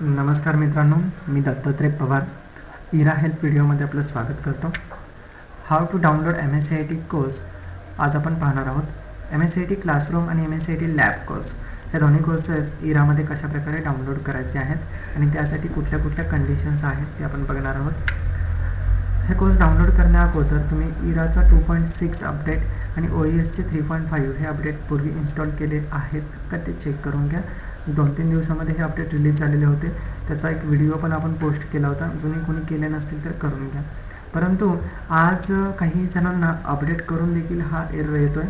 नमस्कार मित्रांनो मी दत्तात्रय पवार. इरा हेल्प व्हिडिओमध्ये आपलं स्वागत करतो. How to download M S C I T course आज आपण पाहणार आहोत. M S C I T classroom आणि M S C I T lab course या दोन्ही कोर्सेस इरामध्ये कशाप्रकारे डाउनलोड करायचे आहेत आणि त्यासाठी कुठल्या कुठल्या कंडिशन्स आहेत ते आपण बघणार आहोत. हे कोर्स डाउनलोड करण्याअगोदर तुम्ही इराचा टू पॉईंट सिक्स अपडेट आणि ओ ई एसचे थ्री पॉईंट फाईव्ह हे अपडेट पूर्वी इन्स्टॉल केले आहेत का ते चेक करून घ्या. दोन तीन दिवसामध्ये हे अपडेट रिलीज झालेले होते. त्याचा एक व्हिडिओ पण आपण पोस्ट केला होता. जुने कोणी केले नसतील तर करून घ्या. परंतु आज काही जणांना अपडेट करून देखील हा एरर येतो आहे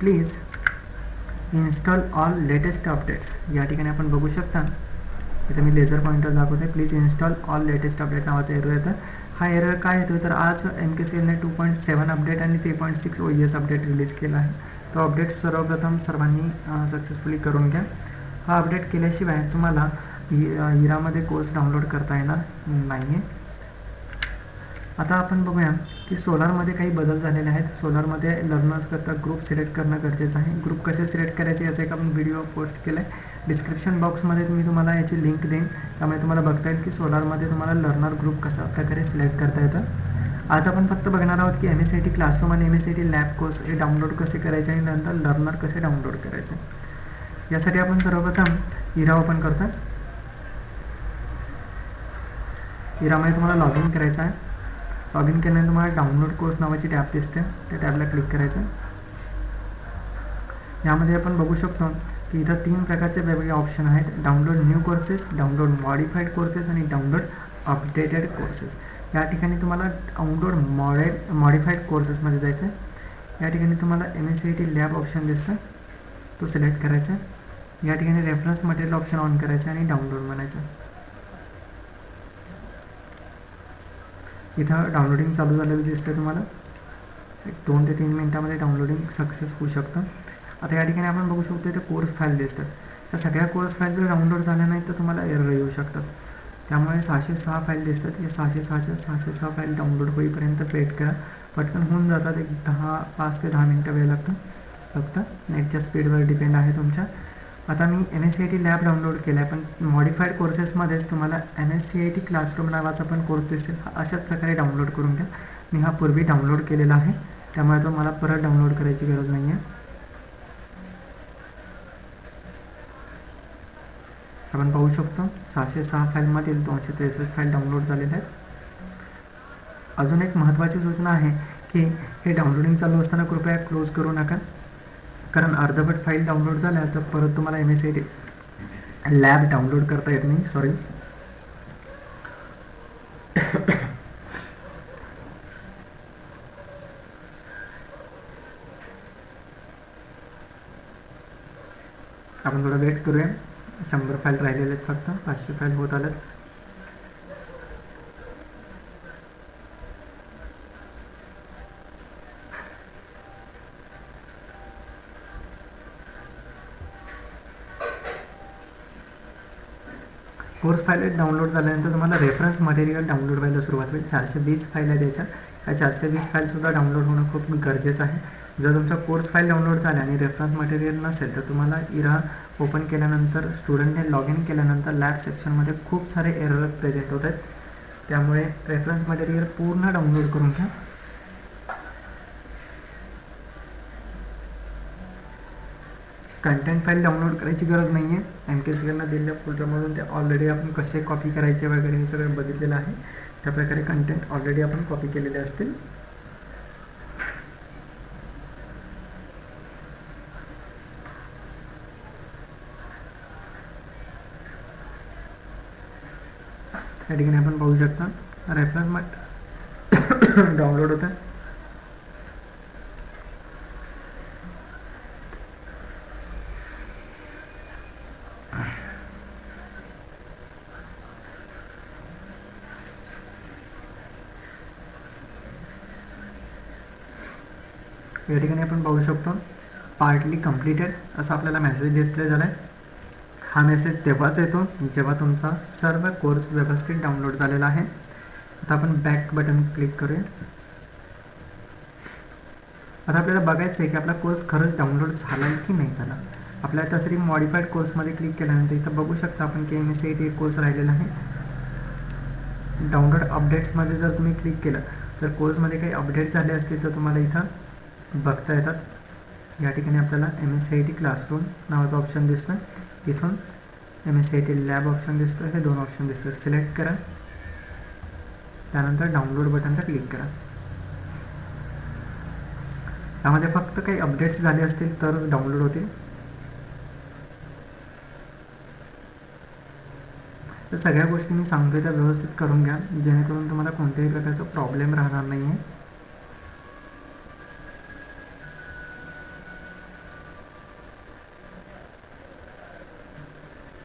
please install all latest updates या ठिकाणी आपण बघू शकता इथे मी लेझर पॉईंटर दाखवते please install all latest update नावाचा एरर येतं हा एरर काय येतो तर आज एम के सी एलने टू पॉईंट सेवन अपडेट आणि three point six O S update release केला आहे. तो अपडेट सर्वप्रथम सर्वांनी सक्सेसफुली करून घ्या. हा अपडेट केल्याशिवाय तुम्हाला इ हिरामध्ये कोर्स डाउनलोड करता येणार नाही आहे आता आपण बघूया की सोलारमध्ये काही बदल झालेले आहेत. सोलारमध्ये लर्नर्सकरता ग्रुप सिलेक्ट करणं गरजेचं आहे. ग्रुप कसे सिलेक्ट करायचे याचा एक आपण व्हिडिओ पोस्ट केला आहे डिस्क्रिप्शन बॉक्समध्ये मी तुम्हाला याची लिंक देईन. त्यामुळे तुम्हाला बघता येईल की सोलारमध्ये तुम्हाला लर्नर ग्रुप कशा प्रकारे सिलेक्ट करता येतं. आज आपण फक्त बघणार आहोत की M S C I T classroom आणि M S I T lab course हे डाउनलोड कसे करायचे आणि नंतर लर्नर कसे डाउनलोड करायचे. यासाठी आपण सर्वप्रथम इरा ओपन करतो इरामध्ये तुम्हाला लॉग इन करायचं आहे. लॉग इन केल्याने तुम्हाला डाउनलोड कोर्स नावाची टॅब दिसते. त्या टॅबला क्लिक करायचं यामध्ये आपण बघू शकतो की इथं तीन प्रकारचे वेगवेगळे ऑप्शन आहेत. Download new courses download modified courses आणि डाउनलोड अपडेटेड कोर्सेस या ठिकाणी तुम्हाला डाउनलोड मॉडे मॉडिफाईड कोर्सेसमध्ये जायचं आहे या ठिकाणी तुम्हाला M S C T lab option दिसतं. तो सिलेक्ट करायचा. आहे या ठिकाणी रेफरन्स मटेरियल ऑप्शन ऑन करायचं आणि डाउनलोड म्हणायचं. इथं डाउनलोडिंग चालू झालेलं दिसतं तुम्हाला. एक दोन ते तीन मिनटामध्ये डाउनलोडिंग सक्सेस होऊ शकतं. आता या ठिकाणी आपण बघू शकतो इथे कोर्स फाईल दिसतात त्या सगळ्या कोर्स फाईल जर डाउनलोड झाल्या नाही तर तुम्हाला एरर येऊ शकतात. त्यामुळे सहाशे सहा फाईल दिसतात. हे सहाशे सहाच्या सहाशे सहा फाईल डाउनलोड होईपर्यंत वेट करा. पटकन होऊन जातात. एक दहा पाच ते दहा मिनटं वेळ लागतो. फक्त. नेटच्या स्पीडवर डिपेंड आहे तुमच्या. आता मी M S C I T lab download केला आहे पण मॉडिफाईड कोर्सेसमध्येच तुम्हाला M S C I T classroom नावाचा पण कोर्स दिसेल. हा अशाच प्रकारे डाउनलोड करून घ्या. मी हा पूर्वी डाउनलोड केलेला आहे. त्यामुळे तो मला परत डाउनलोड करायची गरज नाही आहे आपण पाहू शकतो सहाशे सहा फाईलमधील दोनशे त्रेसष्ट फाईल डाउनलोड झालेल्या आहेत. अजून एक महत्त्वाची सूचना आहे की हे डाउनलोडिंग चालू असताना कृपया क्लोज करू नका. कारण अर्धवट फाईल डाउनलोड झाल्या तर परत तुम्हाला M S I T lab download करता येत नाही. सॉरी आपण थोडा वेट करूया. शंभर फाईल राहिलेले आहेत फक्त. पाचशे फाईल होत आल्यात कोर्स फाईल डाउनलोड झाल्यानंतर तुम्हाला रेफरन्स मटेरियल डाउनलोड व्हायला सुरुवात होईल. चारशे वीस फाईल आहे त्याच्या या चारशे वीस फाईलसुद्धा डाउनलोड होणं खूप गरजेचं आहे. जर तुमचा कोर्स फाईल डाउनलोड झाला आणि रेफरन्स मटेरियल नसेल तर तुम्हाला इरा ओपन केल्यानंतर स्टुडंटने लॉग इन केल्यानंतर लॅब सेक्शनमध्ये खूप सारे एरर प्रेझेंट होत आहेत. त्यामुळे रेफरन्स मटेरियल पूर्ण डाउनलोड करून घ्या. कंटेंट फाईल डाउनलोड करायची गरज नाही आहे एम के सी यांना दिलेल्या फोल्डरमधून ते ऑलरेडी आपण कसे कॉपी करायचे वगैरे हे सगळं बघितलेलं आहे. त्या प्रकारे कंटेंट ऑलरेडी आपण कॉपी केलेले असतील. त्या ठिकाणी आपण पाहू शकता. रेफरन्स मट डाउनलोड होतं. या ठिकाणी आपण पाहू शकतो पार्टली कम्प्लिटेड असा आपल्याला मेसेज डिस्प्ले झाला आहे हा मेसेज तेव्हाच येतो जेव्हा तुमचा सर्व कोर्स व्यवस्थित डाउनलोड झालेला आहे. आता आपण बॅक बटन क्लिक करूया. आता आपल्याला बघायचं आहे की आपला कोर्स खरंच डाउनलोड झाला आहे की नाही झाला. आपल्या तसरी मॉडिफाईड कोर्समध्ये क्लिक केल्यानंतर इथं बघू शकता आपण की M S C I T course राहिलेला आहे. डाउनलोड अपडेट्समध्ये जर तुम्ही क्लिक केलं तर कोर्समध्ये काही अपडेट झाले असतील तर तुम्हाला इथं बघता येतात. या ठिकाणी आपल्याला M S C I T classroom नावाचा ऑप्शन दिसतो इथून M S C I T lab option दिसतो हे दोन ऑप्शन दिसतं सिलेक्ट करा. त्यानंतर डाउनलोड बटनला क्लिक करा. यामध्ये फक्त काही अपडेट्स झाले असतील तरच डाउनलोड होतील. तर सगळ्या गोष्टी मी सांगतो त्या व्यवस्थित करून घ्या. जेणेकरून तुम्हाला कोणत्याही प्रकारचा प्रॉब्लेम राहणार नाही आहे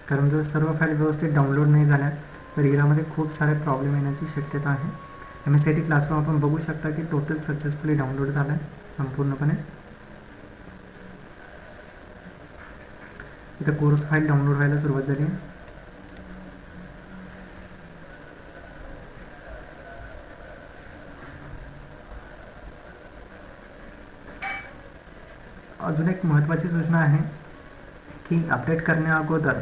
कारण जर सर्व फाईल व्यवस्थित डाउनलोड नाही झाल्या, तर इरामध्ये खूप सारे प्रॉब्लेम येण्याची शक्यता आहे. M S C T classroom आपण बघू शकता की टोटल सक्सेसफुली डाउनलोड झाला आहे संपूर्णपणे कोर्स फाईल डाउनलोड व्हायला सुरुवात झाली. आहे एक महत्त्वाची सूचना आहे की अपडेट करण्या अगोदर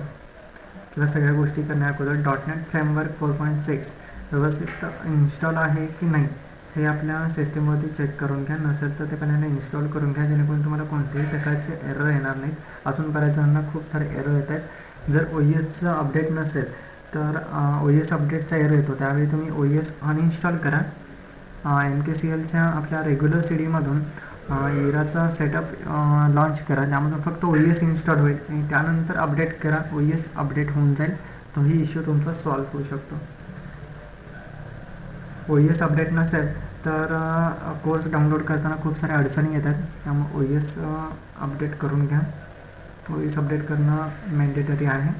किंवा सगळ्या गोष्टी करण्याअगोदर dot net framework four point six व्यवस्थित इन्स्टॉल आहे की नाही हे आपल्या सिस्टीमवरती चेक करून घ्या. नसेल तर ते पहिल्यांदा इन्स्टॉल करून घ्या. जेणेकरून तुम्हाला कोणत्याही प्रकारचे एरर येणार नाहीत. अजून बऱ्याच जणांना खूप सारे एरर येत आहेत. जर ओ एसचं अपडेट नसेल तर ओ एस अपडेटचा एरर येतो. त्यावेळी तुम्ही ओ एस अनइन्स्टॉल करा. एम के सी एलच्या आपल्या रेग्युलर सी डीमधून इराचा सेटअप लॉन्च करा. त्यामधून फक्त ओ एस इन्स्टॉल होईल आणि त्यानंतर अपडेट करा. ओ एस अपडेट होऊन जाईल. तोही इश्यू तुमचा सॉल्व होऊ शकतो. ओ एस अपडेट नसेल तर कोर्स डाउनलोड करताना खूप साऱ्या अडचणी येतात. त्यामुळे ओ एस अपडेट करून घ्या. ओ एस अपडेट करणं मॅन्डेटरी आहे.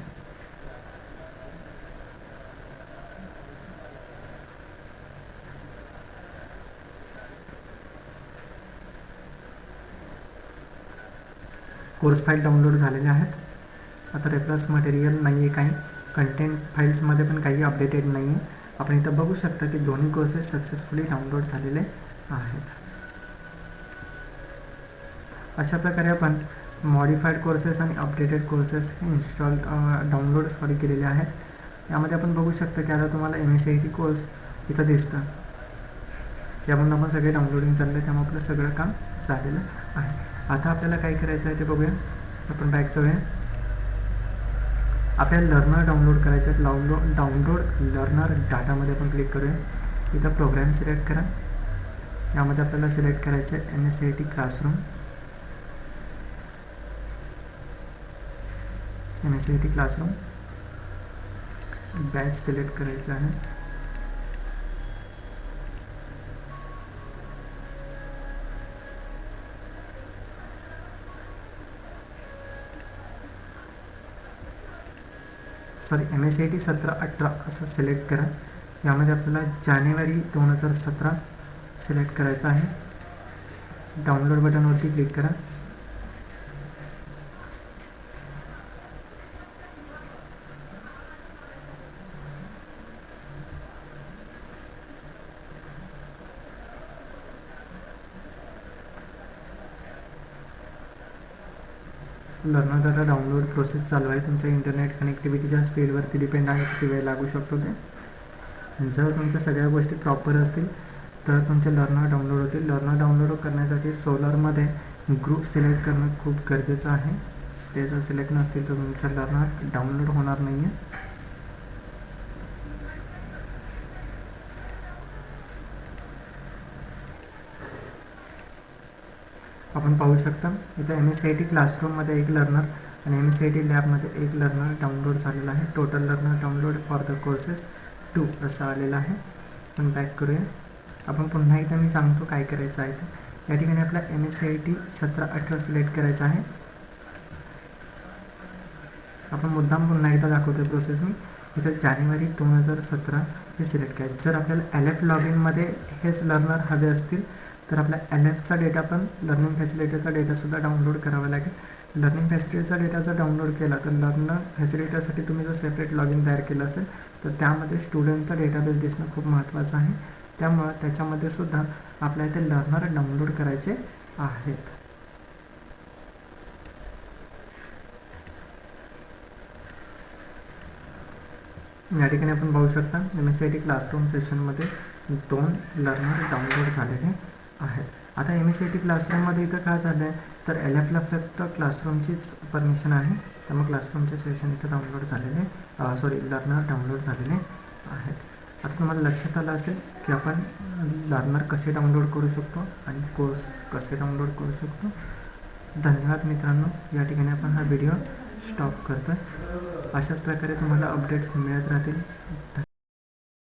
कोर्स फाईल डाउनलोड झालेल्या आहेत. आता रेफरन्स मटेरियल नाही आहे काही कंटेंट फाईल्समध्ये पण काही अपडेटेड नाही आहे आपण इथं बघू शकता की दोन्ही कोर्सेस सक्सेसफुली डाउनलोड झालेले आहेत. अशा प्रकारे आपण मॉडिफाईड कोर्सेस आणि updated courses install download sorry केलेले आहेत. यामध्ये आपण बघू शकता की आता तुम्हाला M S C I T course इथं दिसतं. यामधून आपण सगळे डाउनलोडिंग चाललं आहे त्यामुळे आपलं सगळं काम झालेलं आहे. आता आपल्याला काय करायचं आहे ते बघूया. आपण बॅक जाऊया. आपल्याला लर्नर डाउनलोड करायचे आहेत. डाउनलोड डाउनलोड लर्नर डाटामध्ये आपण क्लिक करूया. इथं प्रोग्रॅम सिलेक्ट करा. यामध्ये आपल्याला सिलेक्ट करायचं आहे M S C I T classroom M S C I T classroom batch select करायचं आहे. Sorry M S C I T सतरा अठरा असं सिलेक्ट करा. यामध्ये आपल्याला जानेवारी दोन हजार सतरा सिलेक्ट करायचं आहे. डाउनलोड बटनवरती क्लिक करा. लर्नर डाटा डाउनलोड प्रोसेस चालू आहे. तुमच्या इंटरनेट कनेक्टिव्हिटीच्या स्पीडवरती डिपेंड आहे किती वेळ लागू शकतो ते. जर तुमच्या सगळ्या गोष्टी प्रॉपर असतील तर तुमचे लर्नर डाउनलोड होतील. लर्नर डाउनलोड करण्यासाठी सोलरमध्ये ग्रुप सिलेक्ट करणं खूप गरजेचं आहे. ते जर सिलेक्ट नसतील तर तुमच्या लर्नर डाउनलोड होणार नाही आहे आपण पाहू शकता इथं M S C I T क्लासरूममध्ये एक लर्नर आणि M S C I T लॅबमध्ये एक लर्नर डाउनलोड झालेला आहे. Total learner download for the courses two असं आलेलं आहे. आपण बॅक करूया. आपण पुन्हा एकदा मी सांगतो काय करायचं आहे ते. या ठिकाणी आपला M S C I T सतरा अठरा सिलेक्ट करायचं आहे. आपण मुद्दाम पुन्हा एकदा दाखवतो प्रोसेस मी. इथं जानेवारी दोन हजार सतरा हे सिलेक्ट करायचं. जर आपल्याला एल एफ लॉग इनमध्ये हेच लर्नर हवे असतील तर आपला एल एफचा डेटा पण लर्निंग फॅसिलिटीचा डेटासुद्धा डाउनलोड करावा लागेल. लर्निंग फॅसिलिटीचा डेटा जर डाउनलोड केला तर लर्नर फॅसिलिटीसाठी तुम्ही जर सेपरेट लॉग इन तयार केलं असेल तर त्यामध्ये स्टुडंटचा डेटाबेस दिसणं खूप महत्त्वाचं आहे. त्यामुळं त्याच्यामध्ये सुद्धा आपल्या इथे लर्नर डाउनलोड करायचे आहेत. या ठिकाणी आपण पाहू शकता M S C I T classroom सेशनमध्ये दोन लर्नर डाउनलोड झालेले. आहेत आता एम एस सी टी क्लासरूममध्ये इथं काय झालं आहे तर एल एफला फक्त क्लासरूमचीच परमिशन आहे. त्यामुळे क्लासरूमचे सेशन इथं डाउनलोड झालेले सॉरी लर्नर डाउनलोड झालेले आहेत. आता तुम्हाला लक्षात आलं असेल की आपण लर्नर कसे डाउनलोड करू शकतो आणि कोर्स कसे डाउनलोड करू शकतो? धन्यवाद मित्रांनो. या ठिकाणी आपण हा व्हिडिओ स्टॉप करतो अशाच प्रकारे तुम्हाला अपडेट्स मिळत राहतील.